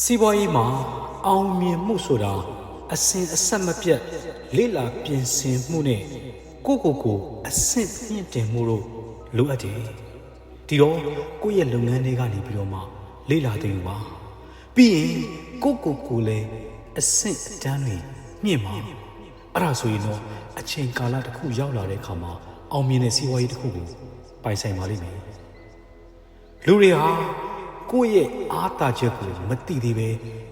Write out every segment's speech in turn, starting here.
စီးပွားရေးမှာအောင်မြင်မှုဆိုတာအစဉ်အဆက်မပြတ်လေ့လာပြင်ဆင်မှုနဲ့ကိုယ့်ကိုယ်ကိုအဆင့်မြင့်တင်မှုတို့လိုအပ်တယ်ဒီတော့ကိုယ့်ရဲ့လုပ်ငန်းတွေကနေပြီးတော့မှလေ့လာသိယူပါပြီးရင်ကိုယ့်ကိုယ်ကိုလည်းအဆင့်အတန်းတွေမြင့်ပါအဲ့ဒါဆိုရင်တော့အချိန်ကာလတစ်ခုရောက်လာတဲ့အခါမှာအောင်မြင်တဲ့စီးပွားရေးတစ်ခုကိုပိုင်ဆိုင်ပါလိမ့်မယ်လူတွေဟာ ကိုယ့်ရဲ့အားတာချက်ကိုမသိသေးပဲ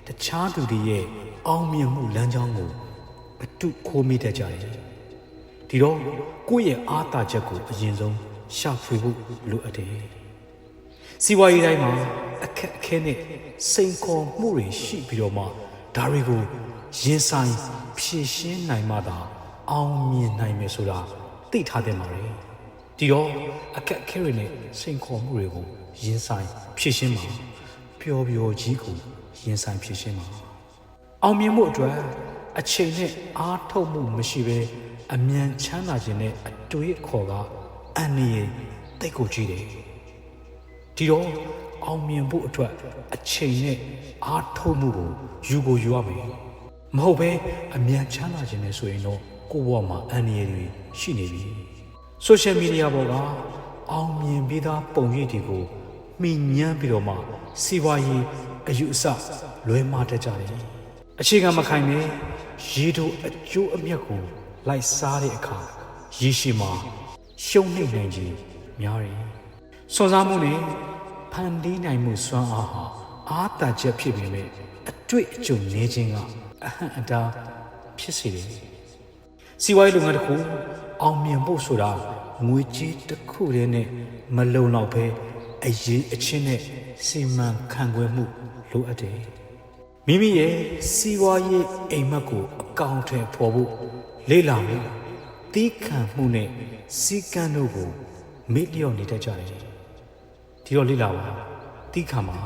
တခြားသူတွေရဲ့အောင်မြင်မှုလမ်းကြောင်းကိုအတုခိုးမိတတ်ကြတယ်။ဒီတော့ကိုယ့်ရဲ့အားတာချက်ကိုအရင်ဆုံးရှာဖွေဖို့လိုအပ်တယ်။စီဝါရေးတိုင်းမှာအခက်အခဲနဲ့စိန်ခေါ်မှုတွေရှိပြီးတော့မှဒါတွေကိုရင်ဆိုင်ဖြေရှင်းနိုင်မှသာအောင်မြင်နိုင်မယ်ဆိုတာသိထားတဲ့မှာလေ။ ဒီတော့အခက်အခဲတွေနဲ့စိန်ခေါ်မှုတွေကိုရင်ဆိုင်ဖြည့်ရှင်းပါပျော်ပျော်ကြီးကိုရင်ဆိုင်ဖြည့်ရှင်းပါအောင်မြင်မှုအတွက်အချိန်နဲ့အားထုတ်မှုမရှိဘဲအမြန်ချမ်းသာခြင်းနဲ့အတွေ့အခေါ်ကအန်ရည်တိတ်ကိုကြည့်တယ်ဒီတော့အောင်မြင်ဖို့အတွက်အချိန်နဲ့အားထုတ်မှုကိုယူကိုယူရမယ်မဟုတ်ဘဲအမြန်ချမ်းသာခြင်းနဲ့ဆိုရင်တော့ကိုယ့်ဘဝမှာအန်ရည်တွေရှိနေပြီ ဆိုရှယ်မီဒီယာပေါ်ကအောင်မြင်ပြီးသားပုံရိပ်တွေကိုမှီညမ်းပြီးတော့မှစီးပွားရေးအယူအဆလွဲမှားတတ်ကြတယ်။အခြေခံမခိုင်နဲ့ရေတို့အကျိုးအမြတ်ကိုလိုက်စားတဲ့အခါရေရှိမှာရှုံနှိမ့်နိုင်ခြင်းများတယ်။စွန်စားမှုနဲ့ဖန်တီးနိုင်မှုစွမ်းအားဟာအားတာချက်ဖြစ်ပေမဲ့အတွေ့အကြုံနေခြင်းကအဟံအတားဖြစ်စေတယ်။စီးပွားရေးလုပ်ငန်းတစ်ခု အောင်မြင်ဖို့ဆိုတာငွေကြေးတစ်ခုတည်းနဲ့မလုံလောက်ပဲအရေးအချင်းနဲ့စီမံခန့်ခွဲမှုလိုအပ်တယ်။မိမိရဲ့စီးပွားရေးအိမ်မက်ကိုအကောင့်ထဲပေါ်ဖို့လေ့လာမှုတီးခံမှုနဲ့စီကံတို့ကိုမေ့လျော့နေတတ်ကြတယ်။ဒီတော့လေ့လာပါတီးခံပါ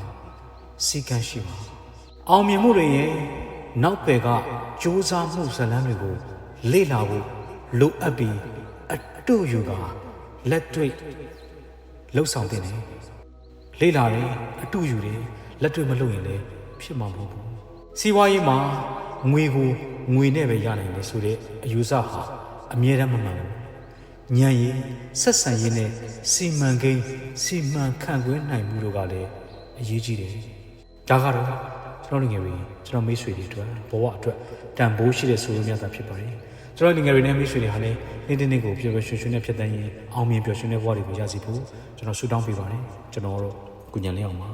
စီကံရှိပါအောင်မြင်မှုတွေရဲ့နောက်ပယ်ကစူးစမ်းမှုဇာတ်လမ်းတွေကိုလေ့လာဖို့ လိုအပ်ပြီးအတူယူကလက်တွေ့လှုပ်ဆောင်တင်တယ်လေ့လာတယ်အတူယူတယ်လက်တွေ့မလုပ်ရင်လည်းဖြစ်မှာမဟုတ်ဘူးစီးပွားရေးမှာငွေကိုငွေနဲ့ပဲရနိုင်တယ်ဆိုတဲ့အယူဆဟာအမြဲတမ်းမမှန်ဘူးဉာဏ်ရည်ဆက်ဆံရေးနဲ့စီမံကိန်းစီမံခန့်ခွဲနိုင်မှုတို့ကလည်းအရေးကြီးတယ်ဒါကတော့ကျွန်တော်ငယ်တွေကျွန်တော်မိတ်ဆွေတွေအတွက်ဘဝအတွက်တန်ဖိုးရှိတဲ့ဆိုလိုမြတ်တာဖြစ်ပါတယ် ကျွန်တော်ငယ်တွေနဲ့မိတ်ဆွေတွေဟာလည်းနေ့တစ်နေ့ကိုပျော်ပျော်ရွှင်ရွှင်နဲ့ဖြစ်တတ်ရင်အောင်မြင်ပျော်ရွှင်တဲ့ဘဝတွေကိုရရှိဖို့ကျွန်တော်ဆုတောင်းပေးပါတယ်ကျွန်တော်တို့ကုညံလေးအောင်ပါ